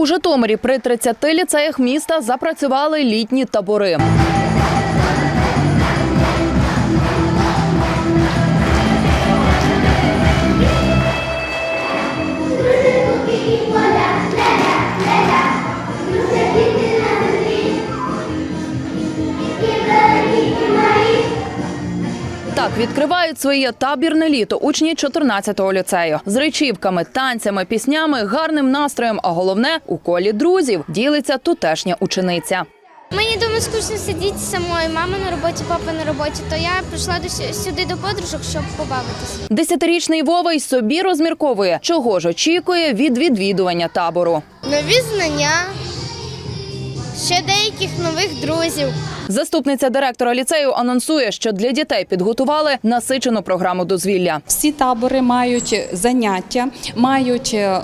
У Житомирі при 30 ліцеях міста запрацювали літні табори. Так відкривають своє табірне літо учні 14-го ліцею з речівками, танцями, піснями, гарним настроєм. А головне у колі друзів ділиться тутешня учениця. Мені дома скучно сидіти самою. Мама на роботі, папа на роботі. То я прийшла до сюди до подружок, щоб побавитися. Десятирічний Вова й собі розмірковує, чого ж очікує від відвідування табору. Нові знання, ще деяких нових друзів. Заступниця директора ліцею анонсує, що для дітей підготували насичену програму дозвілля. Всі табори мають заняття, мають е,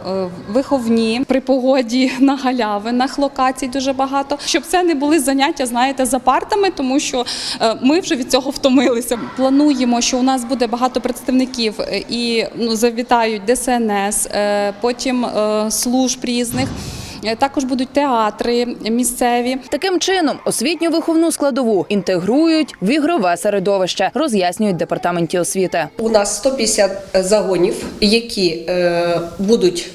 виховні при погоді на галявинах локацій дуже багато. Щоб це не були заняття, знаєте, за партами, тому що е, ми вже від цього втомилися. Плануємо, що у нас буде багато представників е, і ну, завітають ДСНС, потім служб різних. Е, Також будуть театри місцеві. Таким чином освітню виховну складову інтегрують в ігрове середовище, роз'яснюють департаменті освіти. У нас 150 загонів, які е, будуть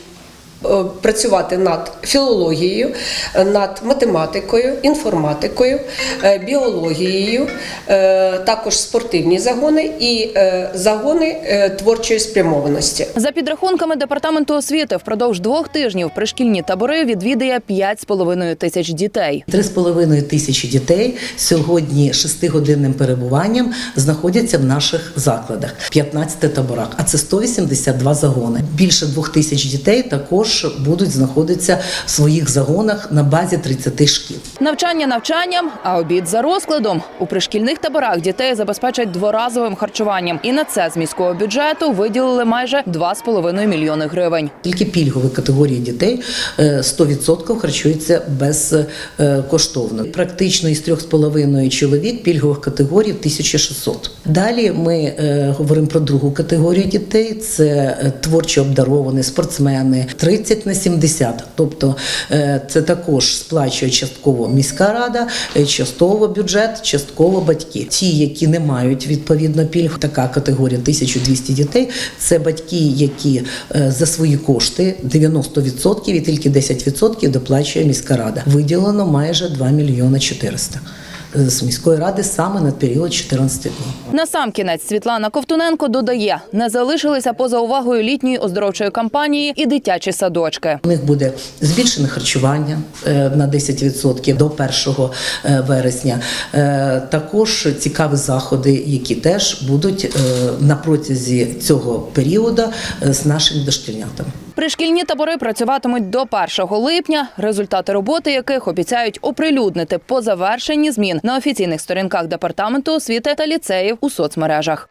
працювати над філологією, е, над математикою, інформатикою, е, біологією, е, також спортивні загони і е, загони е, творчої спрямованості. За підрахунками департаменту освіти, впродовж двох тижнів пришкільні табори відвідає 5,5 тисяч дітей. Три з половиною тисячі дітей сьогодні шестигодинним перебуванням знаходяться в наших закладах, 15 таборах, а це 182 загони. Більше двох тисяч дітей також будуть знаходитися в своїх загонах на базі 30 шкіл. Навчання навчанням, а обід за розкладом. У пришкільних таборах дітей забезпечать дворазовим харчуванням. І на це з міського бюджету виділили майже 2,5 мільйони гривень. Тільки пільгові категорії дітей е, 100% харчуються безкоштовно. Практично із 3,5 чоловік пільгових категорій 1600. Далі ми е, говоримо про другу категорію дітей: це е, творчо обдаровані спортсмени 30 на 70. Тобто е, це також сплачує частково міська рада, е, частково бюджет, частково батьки. Ті, які не мають відповідно пільг, така категорія 1200 дітей. Це батьки, які е, за свої кошти 90% і тільки 10% доплачує міська рада. Виділено майже 2 мільйони 400 з міської ради саме на період 14 днів. Насамкінець Світлана Ковтуненко додає, не залишилися поза увагою літньої оздоровчої кампанії і дитячі садочки. У них буде збільшене харчування е, на 10% до 1 е, вересня. Е, Також цікаві заходи, які теж будуть е, на протязі цього періоду е, з нашими дошкільнятами. Пришкільні табори працюватимуть до 1 липня, результати роботи яких обіцяють оприлюднити по завершенні змін на офіційних сторінках департаменту освіти та ліцеїв у соцмережах.